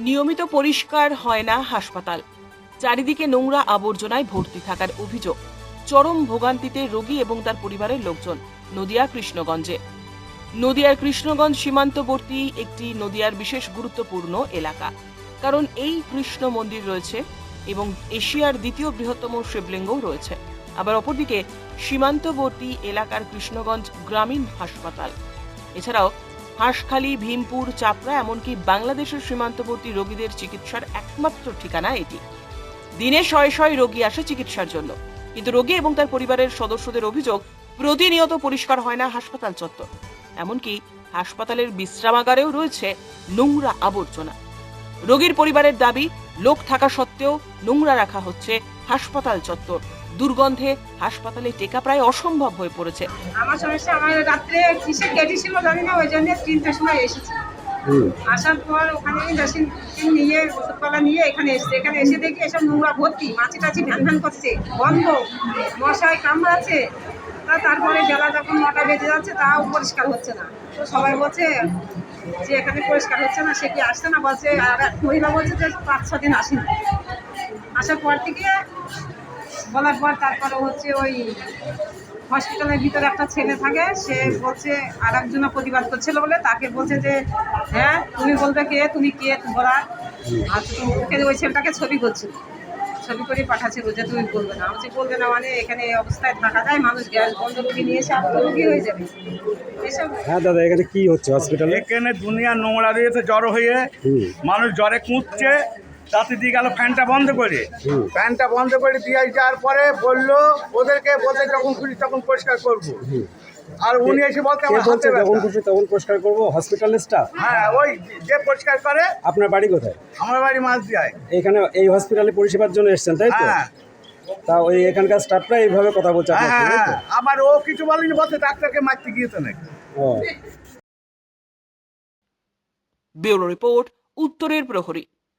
নিয়মিত পরিষ্কার হয় না হাসপাতাল। চারিদিকে নোংরা আবর্জনায় ভর্তি থাকার অভিযোগ। চরম ভোগান্তিতে রোগী এবং তার পরিবারের লোকজন, নদিয়া কৃষ্ণগঞ্জে। নদিয়ার কৃষ্ণগঞ্জ সীমান্তবর্তী একটি নদিয়ার বিশেষ গুরুত্বপূর্ণ এলাকা। কারণ এই কৃষ্ণ মন্দির রয়েছে এবং এশিয়ার দ্বিতীয় বৃহত্তম শিবলিঙ্গও রয়েছে। আবার অপরদিকে, সীমান্তবর্তী এলাকার কৃষ্ণগঞ্জ গ্রামীণ হাসপাতাল। এছাড়াও হাঁসখালী, ভীমপুর, চাপড়া, এমনকি বাংলাদেশের সীমান্তবর্তী রোগীদের চিকিৎসার একমাত্র ঠিকানা এটি। দিনে শয়ে শয়ে রোগী আসে চিকিৎসার জন্য। কিন্তু রোগী এবং তার পরিবারের সদস্যদের অভিযোগ, প্রতিনিয়ত পরিষ্কার হয় না হাসপাতাল চত্বর। এমনকি হাসপাতালের বিশ্রামাগারেও রয়েছে নোংরা আবর্জনা। রোগীর পরিবারের দাবি, লোক থাকা সত্ত্বেও নোংরা রাখা হচ্ছে হাসপাতাল চত্বর। দুর্গন্ধে হাসপাতালে টেকা প্রায় অসম্ভব হয়ে পড়েছে। আমার সমস্যা আমার রাত্রে কিসের ডেটি ছিল জানি না ওই জন্য তিনটের সময় এসেছি। আসার পর ওখানে মেশিন নিয়ে ওষুধপালা নিয়ে এখানে এসেছে। এখানে এসে দেখি এসব নোংরা ভর্তি মাছি টাছি ভ্যান ভ্যান করছে বন্ধ মশায় কামড়াচ্ছে। তা তারপরে বেলা যখন নটা বেজে যাচ্ছে তাও পরিষ্কার হচ্ছে না। তো সবাই বলছে যে এখানে পরিষ্কার হচ্ছে না সে কি আসছে না? বলছে আর এক মহিলা বলছে যে পাঁচ ছ দিন আসেনি। আসার পর থেকে বলার পর তারপরে হচ্ছে ওই হসপিটালের ভিতরে একটা ছেলে থাকে সে বলছে আর একজনা প্রতিবাদ করছিল বলে তাকে বলছে যে হ্যাঁ তুমি বলবে কে? তুমি কে? বলার আর তুমি ওকে ওই ছেলেটাকে ছবি করছিল ছবি করে পাঠাচ্ছিল যে তুমি বলবে না। আমি বলবে না মানে এখানে এই অবস্থায় থাকা যায় মানুষ গ্যাস বন্ধ রুগী নিয়ে এসে আত্ম রুগী হয়ে যাবে। এসব। হ্যাঁ দাদা এখানে কি হচ্ছে হসপিটালে এখানে দুনিয়া নোংরা দিয়েছে জ্বর হয়ে মানুষ জ্বরে কুঁদছে। তাতে দিয়ে গেল ফ্যানটা বন্ধ করে। হুম। ফ্যানটা বন্ধ করে দিয়ে যাওয়ার পরে বলল ওদেরকে বলতে যখন খুশি তখন পরিষ্কার করব। আর উনি এসে বলতে আমার বলছে হাতে যখন খুশি তখন পরিষ্কার করব? হসপিটাল স্টাফ হ্যাঁ ওই যে পরিষ্কার করে আপনার বাড়ি কোথায়? আমার বাড়ি মাছ দিয়ে এখানে এই হসপিটালে পরিষেবার জন্য এসেছেন তাই তো? হ্যাঁ। তা ওই এখানকার স্টাফরা এইভাবে কথা বলছে হ্যাঁ হ্যাঁ। আবার ও কিছু বলেনি বলছে ডাক্তারকে মারতে গিয়েছে নাকি। ও। ব্যুরো রিপোর্ট উত্তরের প্রহরী।